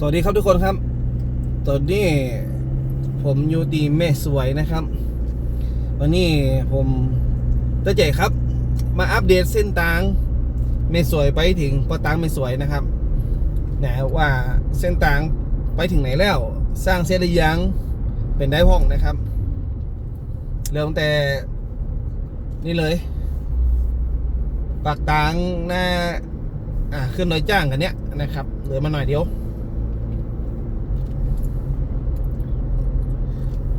สวัสดีครับทุกคนครับ ตอนนี้ผมอยู่ดีแม่สวยนะครับ วันนี้ผมตั้งใจครับ มาอัปเดตเส้นทางแม่สวยไปถึงปอตังแม่สวยนะครับนะว่าเส้นทางไปถึงไหนแล้ว สร้างเสร็จหรือยังเป็นได้ห้องนะครับ เริ่มแต่นี่เลย ปากตางหน้าอ่าขึ้นดอยจ้างกันเนี้ยนะครับ เหลือมาหน่อยเดียว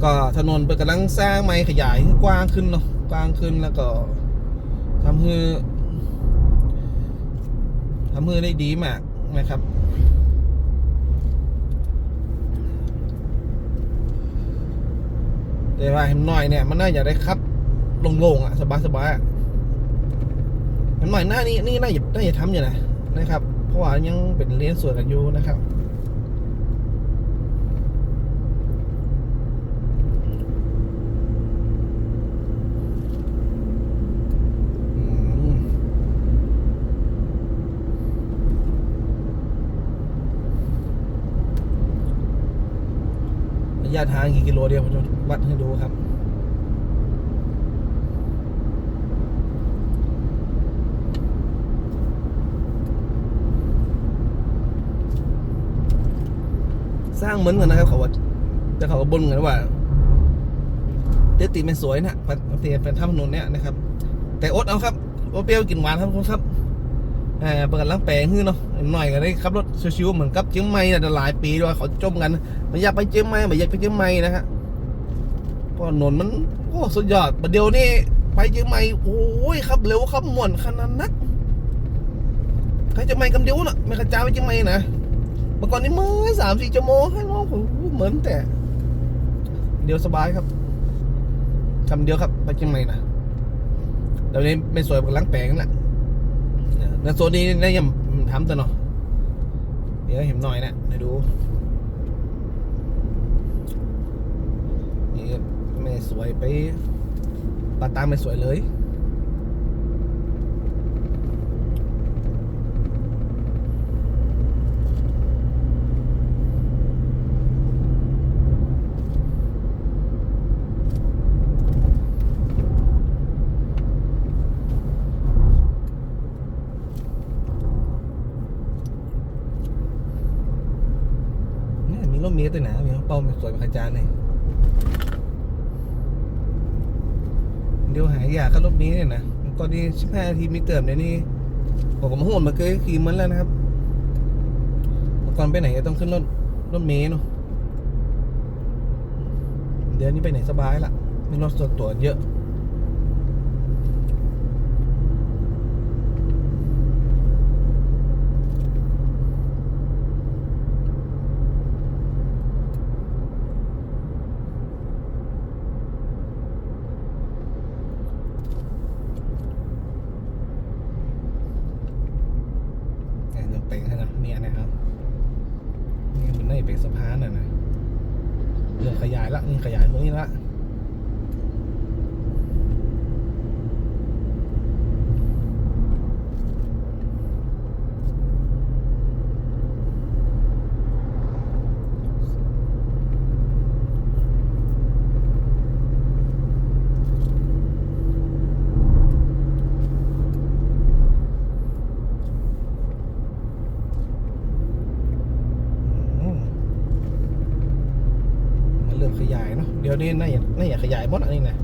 ก็ถนนเปิดกำลังสร้างไม้ขยายให้กว้างขึ้นเนาะกว้างขึ้นแล้วก็ทำให้ทำให้ได้ดีมากนะครับแต่ว่าเห็นหน่อยเนี่ยมันน่าจะได้ครับโล่งๆอะสบายๆอะเห็นหน่อยหน้านี้นี่น่าจะน่าจะทำอยู่นะนะครับ เพราะว่ายังเป็นเลี้ยนสวนกันอยู่นะครับ อืมระ ยะทางกี่กิโลเดียวผมจะวัดให้ดูครับสร้างเหมือนกันนะครับเขาว่าแต่เขาก็บ่นกันว่าเดยตีมันสวยนะปฏิเป็นถ้ำถนนเนี่ยนะครับ แต่อดเอาครับว่าเปรี้ยวกินหวานครับคุณครับ เออเปิดล้างแปลงขึ้นเนาะหน่อยก็ได้ขับรถชิวๆเหมือนกับเชียงใหม่นะหลายปีด้วยเขาจมกันไมันอยากไปเชียงใหม่ไม่อยากไปเชียงใหม่นะฮะเพราะถนนมันโอ้สุดยอดประเดี๋ยวนี้ไปเชียงใหม่โอ้ยครับเร็วครับม่วนขนาดนักใครจะไม่กำเดียวน่ะไม่กระจายไปเชียงใหม่นะเมื่อก่อนนี้มือสามสี่ชั่วโมงให้น้องโอ้เหมือนแต่ เดี๋ยวสบายครับคำเดียวครับไปเชียงใหม่นะเดี๋ยวนี้ไม่สวยกับล้างแปลงนั่ นะในโซนนี้ได้ยังทำตัวเนาะเดี๋ยวเห็นหน่อยนะเดี๋ยวดูนี่ไม่สวยไปปาตาไม่สวยเลย เนี่ยมีร่มเมียตัวหนามีเป้าไม่สวยเป็นขจานเลยเดี๋ยวหายยากกับรถนี้เนี่ยนะตอนนี้สิบห้านาทีมีเติมเดี๋ยวนี้ผมก็มาโหดมาเคยขี่มันแล้วนะครับเมื่อก่อนไปไหนก็ต้องขึ้นรถรถเมล์เนาะเดี๋ยวนี้ไปไหนสบายละมีรถส่วนตัวเยอะ เนี่ยยังเป็นขนาดเนี่ยนะครับ ในเป็กสะพานน่ะนะเริ่มขยายละนี่ขยายตรงนี้ละอืมมันเริ่มขยายเนาะเดี๋ยวนี้น่าจะน่าจะขยายหมดอันนี้นะ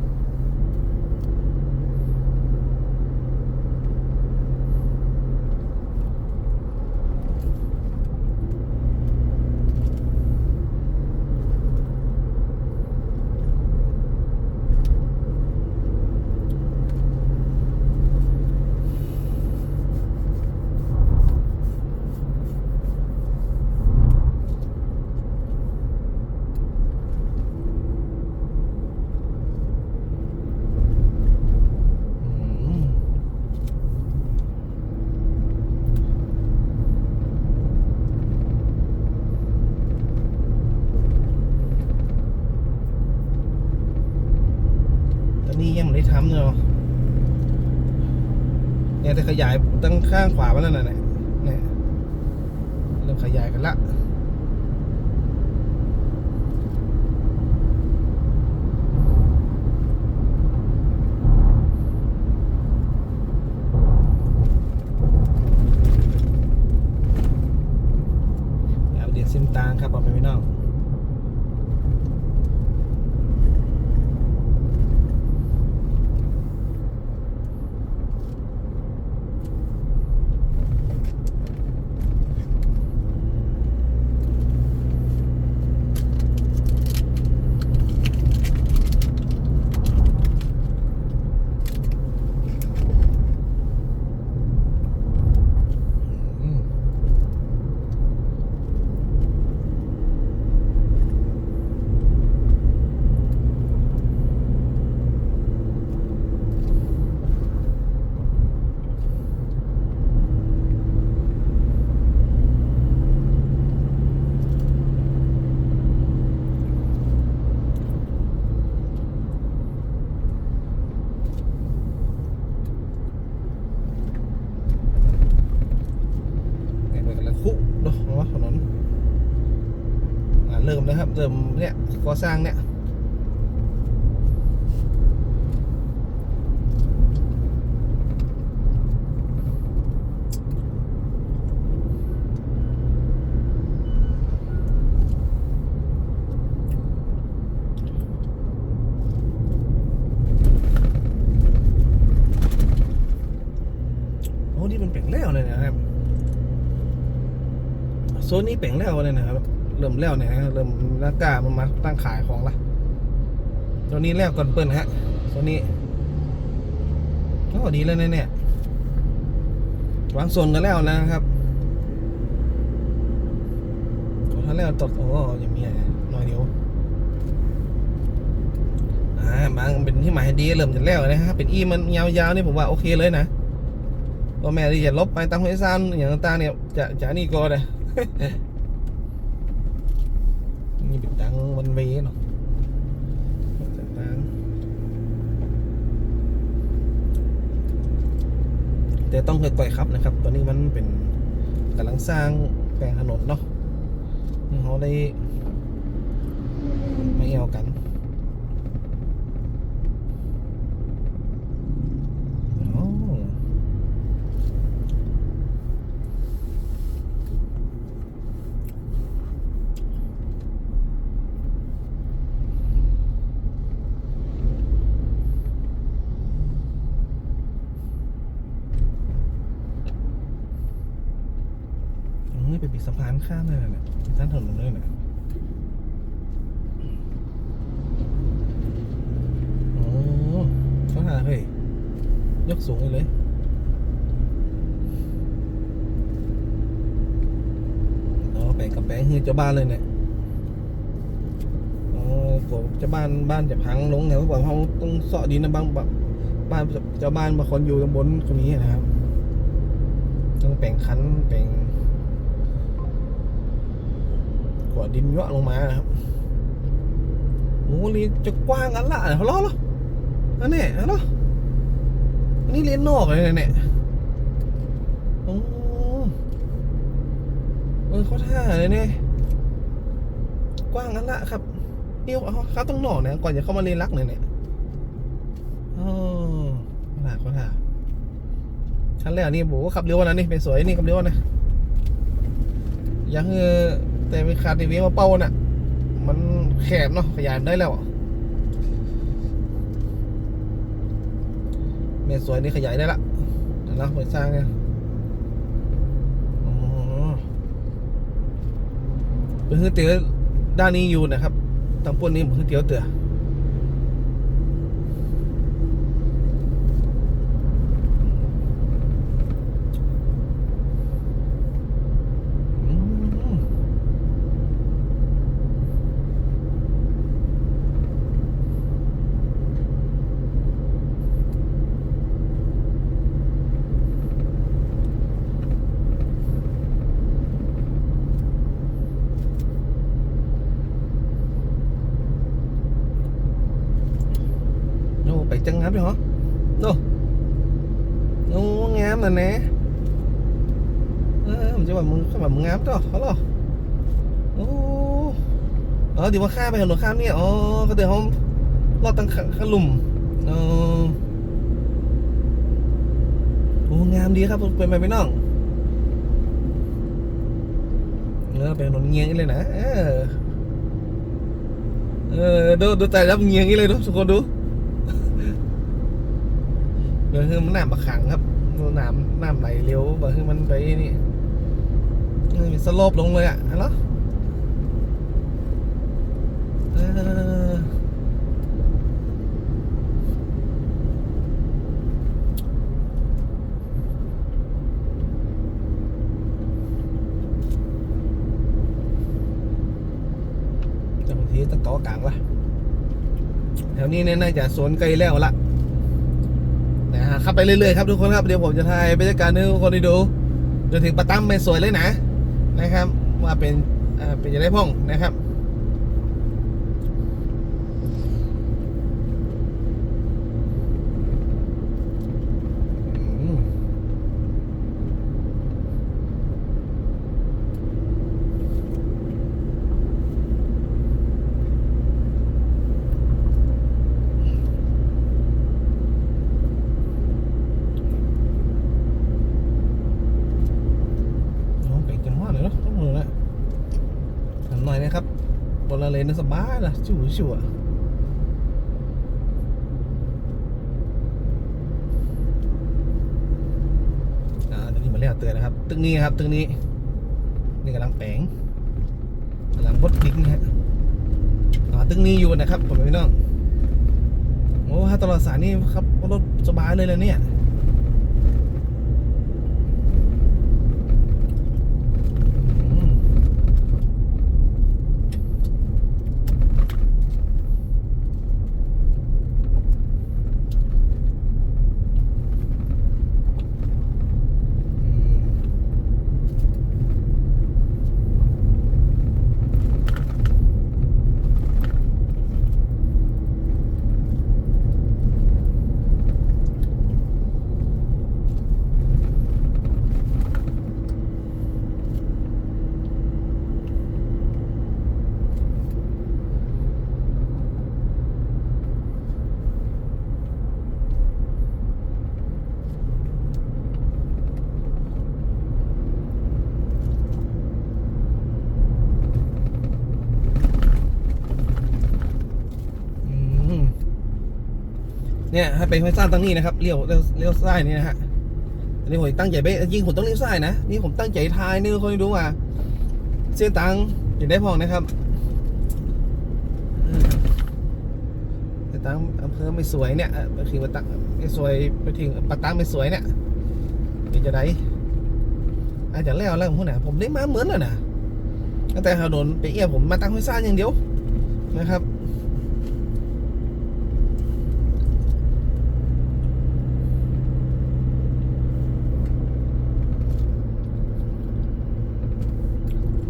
อืมตอนนี้ยังไม่ได้ทำเนาะเนี่ยแต่ ขยายตั้งข้างขวามาแล้วนะเนี่ยเนี่ยเริ่มขยายกันละ น้องอืมเนี่ยมันกำลังคุเนาะว่าถนนอ่าเริ่มแล้วครับ เริ่มเนี่ย ก่อสร้างเนี่ยโอ้นี่เป็นแปลงแล้วเลยนะครับโซนนี้แปลงแล้วเลยนะครับ เริ่มแล้วเนี่ยเริ่ม นักกล้ามันมาตั้งขายของละตัวนี้แล้วก่อนเปิ้ลฮะโซนนี้ก็ดีแล้วเนี่ยเนี่ยวางโซนกันแล้วนะครับโอ้ถ้าแล้วตดโอ้ยังมีหน่อยเดียวอ่าบางเป็นที่หมายดีเริ่มจะแล้วนะครับเป็นอีมันยาวๆนี่ผมว่าโอเคเลยนะพ่อแม่ที่จะลบไปตามห้วซานอย่างต่างๆเนี่ยจะจะนี่ก็เลย นี่เป็นดังวันเวเนาะต่างแต่ต้องค่อยๆครับนะครับ ตอนนี้มันเป็นกำลังสร้างแปลงถนนเนาะเขาได้ไม่เอากันอ๋อ นี่เป็นปีกสะพานข้ามเลยนะเนี่ยข้ามถนนเลยนะโอ้เขาหาเฮ้ยยกสูงเลยเนาะแปลงกับแปลงคือเจ้าบ้านเลยเนี่ยอ๋อกลัวเจ้าบ้านบ้านจะพังลงไงเพราะว่าเขาต้องเสาะดินนะบางบางบ้านเจ้าบ้านบางคนอยู่ตำบลคนนี้นะครับ ต้องแปลงคันแปลง กว่า ดินเยอะลงมาครับโอ้ลีจะกว้างอันละเหรอเหรออันนี้เหรออันนี้เรียนนอกเลยเนี่ยโอ้เออเขาท่าเลยเนี่ยกว้างอันละครับเดี๋ยวเขาต้องหนอกนี่ยก่อนจะเข้ามาเรียนรักเลยเนี่ยอ๋อเขาท่าเขาท่าชั้นแรกนี่โบอกว่าขับเร็วนะนี่เป็นสวยนี่ขับเร็วนะยังเออ แต่มีคาทีวีมาเป้าน่ะ มันแคบเนาะขยายได้แล้วอะเมสวยนี่ขยายได้ละเดี๋ยวนะไปสร้างเนี่ยอ๋อเป็นคือเตี๋ยวด้านนี้อยู่นะครับทางปนนี้เป็นคือเตี๋ยวเตี๋อม โอ้ไปจังงับเลยเหรอโอ้โอ้งามน่ะแน่เออมันจะว่ามึงเข้ามามึงงามต่อเขาหรอโอ้เออเดี๋ยวมาข้ามไปถนนข้ามเนี่ยอ๋อก็เดี๋ยวเขาลอดตั้งขลุ่มเออโอ้งามดีครับเป็นไปไม่น้องเออเป็นถนนเงียงนี่เลยนะเออเออดูดูแต่รับเงียงนี่เลยดูทุกคนดู เดี๋ยคือมันน้ำมาขังครับน้ำน้ำไหลเร็วแบบคือมันไปนี่เออมีสโลปลงเลยอะเหรอเออแต่บางทีต้องต่อกลางละแถวนี้เนี่ยน่าจะสวนไกลแล้วละนะฮะ ขับไปเรื่อยๆครับทุกคนครับเดี๋ยวผมจะถ่ายบรรยากาศให้ทุกคนได้ดูจนถึงปะตั้มไม่สวยเลยนะนะครับ ว่าเป็นเป็นจะไงพ่องนะครับ อืมน้องเป็นจังหวะเลยเนาะต้องมือละทำหน่อยนะครับบนละ เลนนะสบายละชิวชิวอะอ่าตอนนี้มาเรียกเตือนนะครับ ตึกนี้ครับ ตึกนี้ นี่กำลังแปลงกำลังบดดิกนี่ฮะอ่าตึกนี้อยู่นะครับผมพี่น้องโอ้ถ้าตลอดสายนี่ครับรถสบายเลยเลยเนี่ยอืมอืม เนี่ยถ้าเป็นห้วยซ่านตั้งนี้นะครับเลี้ยวเลี้ยวเลี้ยวซ้ายนี่นะฮะอันนี้ผมตั้งใจไปจริงผมต้องเลี้ยวซ้ายนะนี่ผมตั้งใจทายนี่คนดูว่าเส้นตังอยู่ได้พองนะครับเส้นตังอำเภอไม่สวยเนี่ยไปถึงปะตังไม่สวยไปถึงปะตังไม่สวยเนี่ยเป็นจะได้อาจจะแล้วแล้วผมพูดนะผมได้มาเหมือนแล้วนะตั้งแต่ถนนไปเอี่ยผมมาตั้งห้วยซ่านอย่างเดียวนะครับ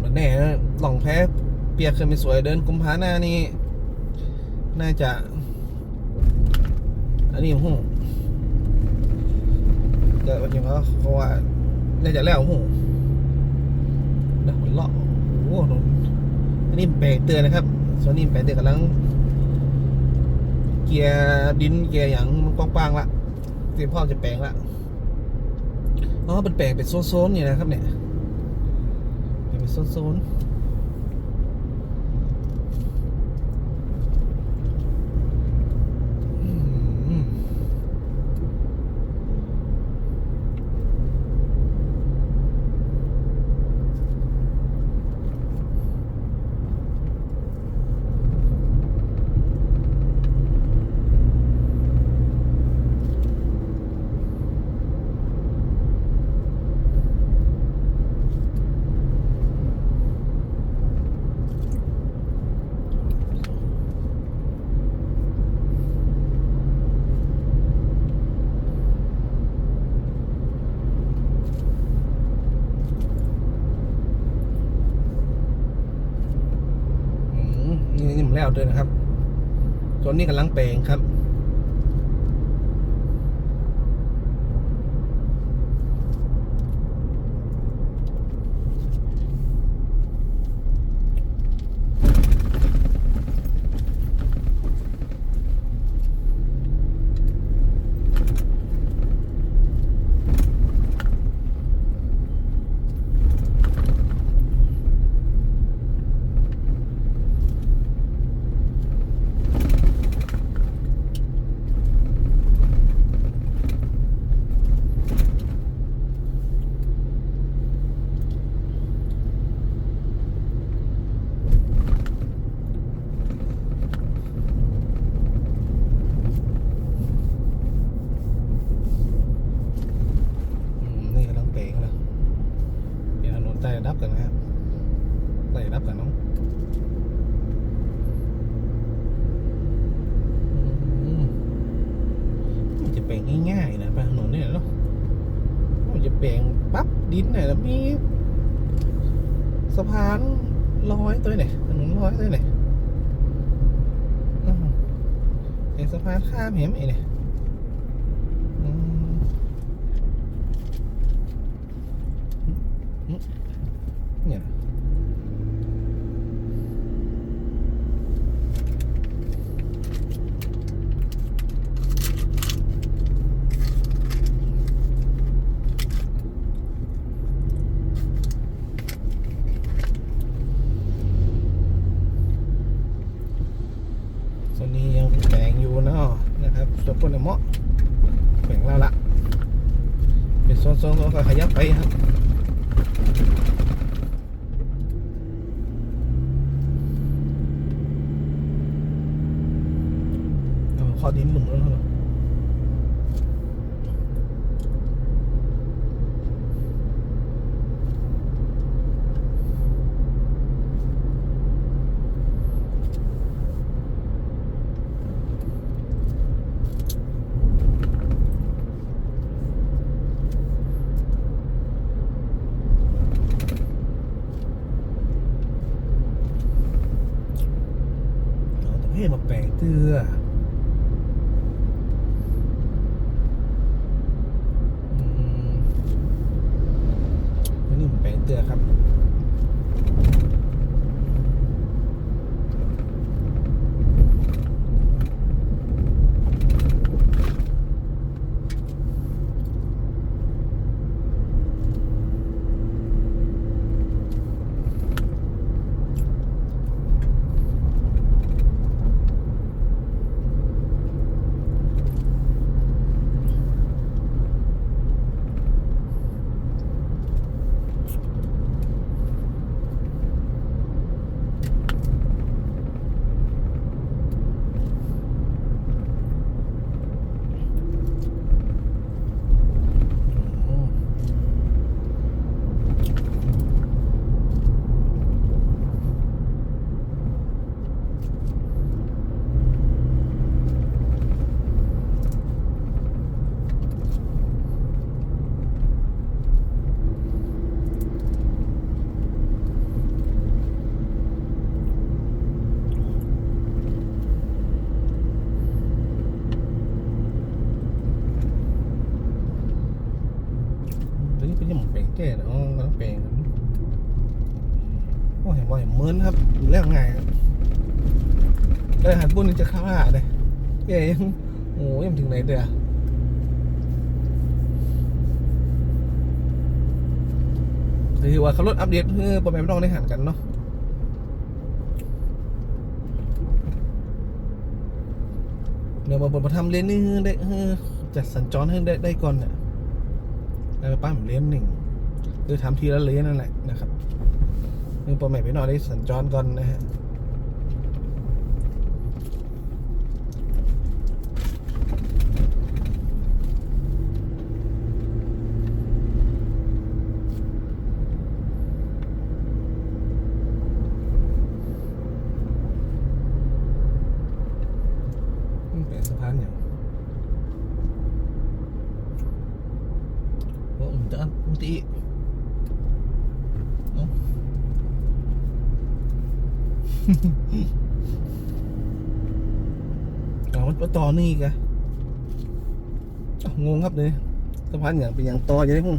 มันแน่นะหล่องแพ้ เปียกขึ้นไปสวยเดินกุมภาหน้านี่น่าจะ อันนี้หูเกิดวันนี้เขาเขาว่า น่าจะแล้วหูนะมันเลาะโอ้โหนอันนี้แปลกเตือนนะครับส่วนนี้แปลกเตือนกำลัง เกียร์ดินเกียร์อย่างมันกว้างๆละเตรียมพร้อมจะแปลงละอ๋อเป็นแปลงเป็นโซนๆนี่นะครับเนี่ยเป็นโซนๆอืมอืมนี่นี่ผมแล้ว ด้วยนะครับ ส่วนนี้กำลังแปลงครับ พา งโอ้เห็นว่าเห็นเหมือนครับอยู่แล้วไงครับเลยหันปุ่นนี่จะข้าหาเลยเอ้ยโอ้ยังถึงไหนเด้อถือว่าเขาลดอัปเดตเพื่อประมาณไม่ต้องได้หันกันเนาะเดี๋ยวมาบนมาทำเลนนี่ได้จัดสัญจรให้ได้ได้ก่อนเนี่ยแล้วป้ามเลนหนึ่ง หรือทำทีละเลนนั่นแหละนะครับนึงปอใหม่ไปนอยได้สัญจรก่อนนะฮะนี่เป็นสะพานอย่างโอ้ผมจะมุติเอ้า เอามันต่อนี่กะงงครับเลยสะพานอย่างเป็นอย่างต่ออย่างนี้ง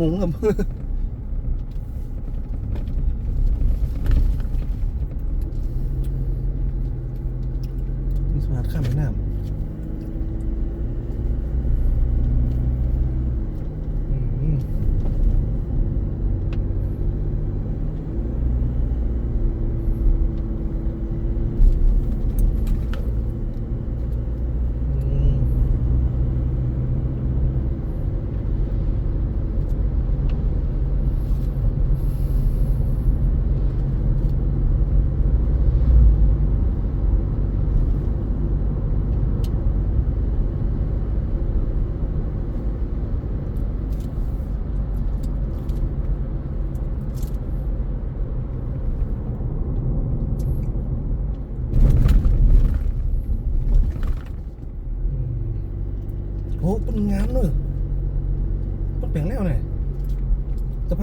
งงครับ มีสะพานข้ามแม่น้ำอืมอืม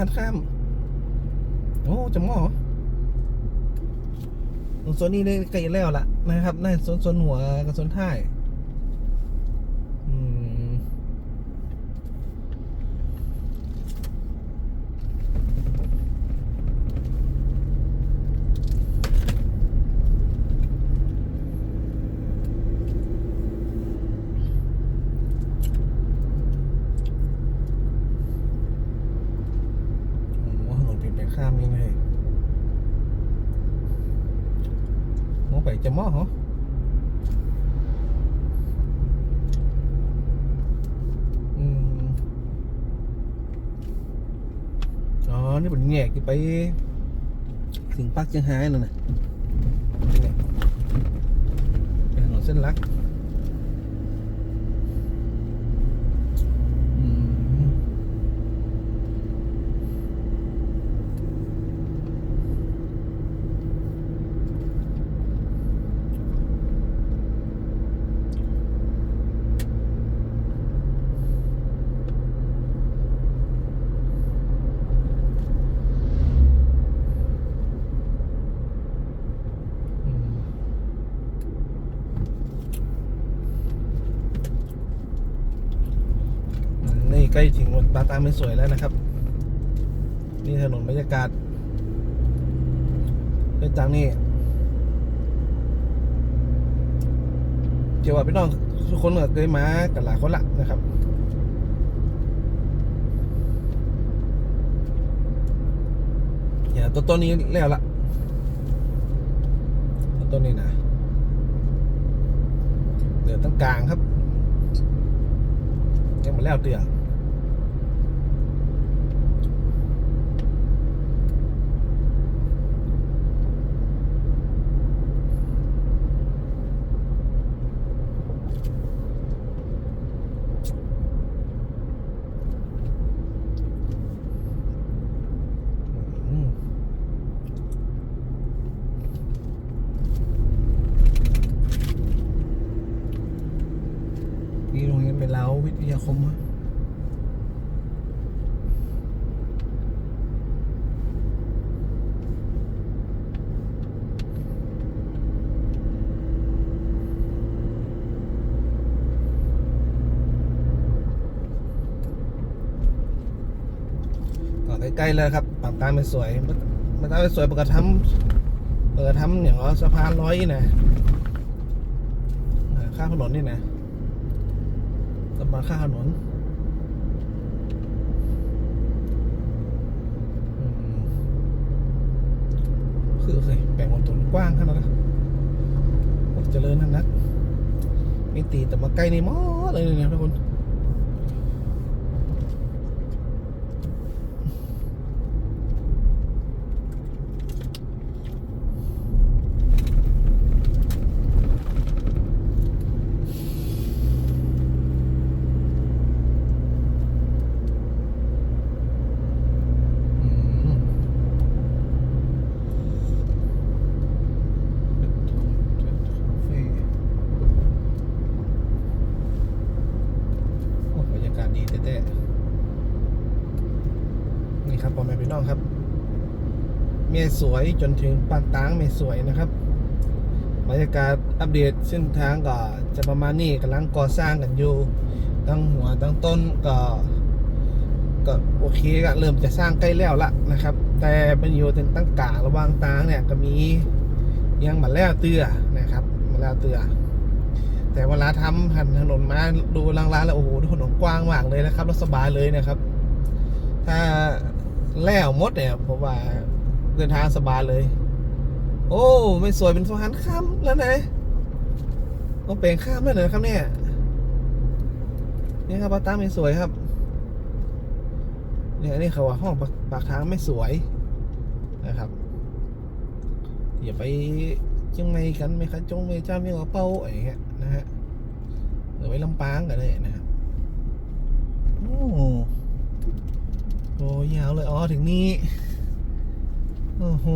านข้าม โอ้จะหม้อตรงโซนนี้ได้ใกล้แล้วล่ะนะครับน่าส่วนส่วนหัวกับส่วนท้าย อืม โอ้โหถนนเปลี่ยนแปลงข้ามยังไง มองไปจะหม้อเหรออืมอ๋อ นี่เป็นแงกที่ไปถึงปักเชียงรายนั่นน่ะนี่เป็นถนนเส้นหลัก อืม อืมนี่ ใกล้ถึงวัดปาตามไม่สวยแล้วนะครับ นี่ถนนบรรยากาศเป็นจังนี่เกี่ยวกับพี่น้องทุกคนก็เคยมากันหลายคนละนะครับอย่าตัวต้นนี้แล้วละตัวต้นนี้นะเดือดตั้งกลางครับยังมาแล้วเตือม นี่โรงเรียนเป็นเล้าวิทยาคมอะก็ ใกล้แล้วครับปากตามเป็นสวยมันตามเป็นสวยปกติทำเปิดทำอย่างว่าสะพานร้อยนี่นะข้ามถนนนี่นะสะพานข้ามถนนคือเคยแบ่งวันตุนกว้างขนาดนั้นเจริญนั่นนักมีตีแต่มาใกล้นี่มอเลยเนี่ยทุกคน อืมคาเฟ่โอ้บรรยากาศดีแท้ๆนี่ ครับพ่อแม่พี่น้องครับ เมียสวยจนถึงปากตางเมียสวยนะครับบรรยากาศอัปเดตเส้นทางก็จะประมาณนี้กำลังก่อสร้างกันอยู่ตั้งหัวตั้งต้นก็ก็โอเคก็เริ่มจะสร้างใกล้แล้วละนะครับ แต่เป็นอยู่ถึงตั้งกลางระหว่างตางเนี่ยก็มียังมาแล้วเตือนะครับมาแล้วเตือแต่เวลาทำหันถนนมาดูลางๆแล้วโอ้โหถนนกว้างมากเลยนะครับรถสบายเลยนะครับ ถ้า แล้วมดเนี่ยผมว่าเดินทางสบายเลย โอ้ไม่สวยเป็นสะพานข้ามแล้วนะต้องเปลงข้ามแล้วเหรอครับเนี่ยนี่ครับปาตั้งไม่สวยครับ เนี่ยนี่เขาว่าห้องปากทางไม่สวยนะครับอย่าไปจังไงกันไม่คันจงไม่จ้าไม่เอาเป้าอะไรอย่างเงี้ยนะฮะหรือไว้ลำปางกันเลยนะครับโอ้ โหยาวเลย อ๋อ ถึงนี้โอ้โห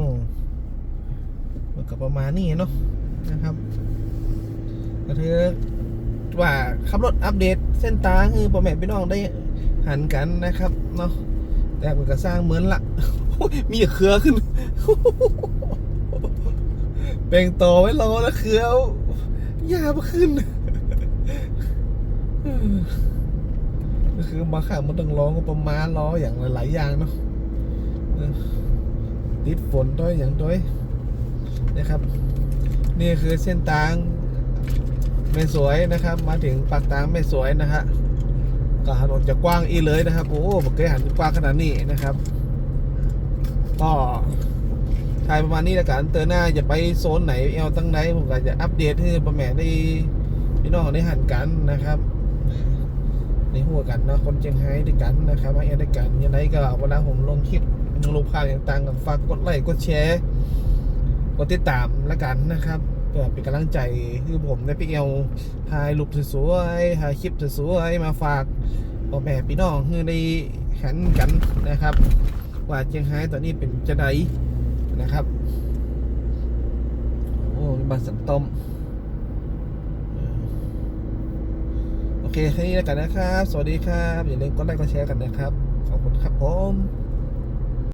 มันก็ประมาณนี้เนาะนะครับก็ถือว่าขับรถอัปเดตเส้นทางคือพ่อแม่พี่น้องได้หันกันนะครับเนาะแต่มันก็สร้างเหมือนละมีเครือขึ้นเป่งต่อไว้รอแล้วเครือยามาขึ้น คือมาขับมันต้องร้องก็ประมาณล้ออย่างหลาย ๆ อย่างเนาะติดฝนด้วยอย่างด้วยนะครับ นี่คือเส้นทางแม่สวยนะครับ มาถึงปากทางแม่สวยนะฮะก็ถนนจะกว้างอีเลยนะครับ โอ้ผมเคยหันกว้างขนาดนี้นะครับ ก็ถ่ายประมาณนี้แล้วกันเตอร์หน้าจะไปโซนไหนเอลตั้งไหนผมก็จะอัปเดตให้ประแม่ได้พี่น้องได้หันกันนะครับ ในหัวกันนะคนเชียงไฮ้ด้วยกันนะครับมาเอด้วยกันยังไงก็เวลาผมลงคลิปลงภาพต่างๆก็ฝากกดไลค์กดแชร์กดติดตามแล้วกันนะครับเพื่อเป็นกำลังใจคือผมได้ไปเอลถ่ายรูปสวยๆถ่ายคลิปสวยๆมาฝากพ่อแม่พี่น้องคือได้เห็นกันนะครับ ว่าเชียงไฮ้ตอนนี้เป็นจะไดนะครับโอ้มีบัตรสันต้ม โอ เคแค่นี้แล้วกันนะครับ สวัสดีครับ อย่าลืมกดไลค์กดแชร์กันนะครับ ขอบคุณครับผม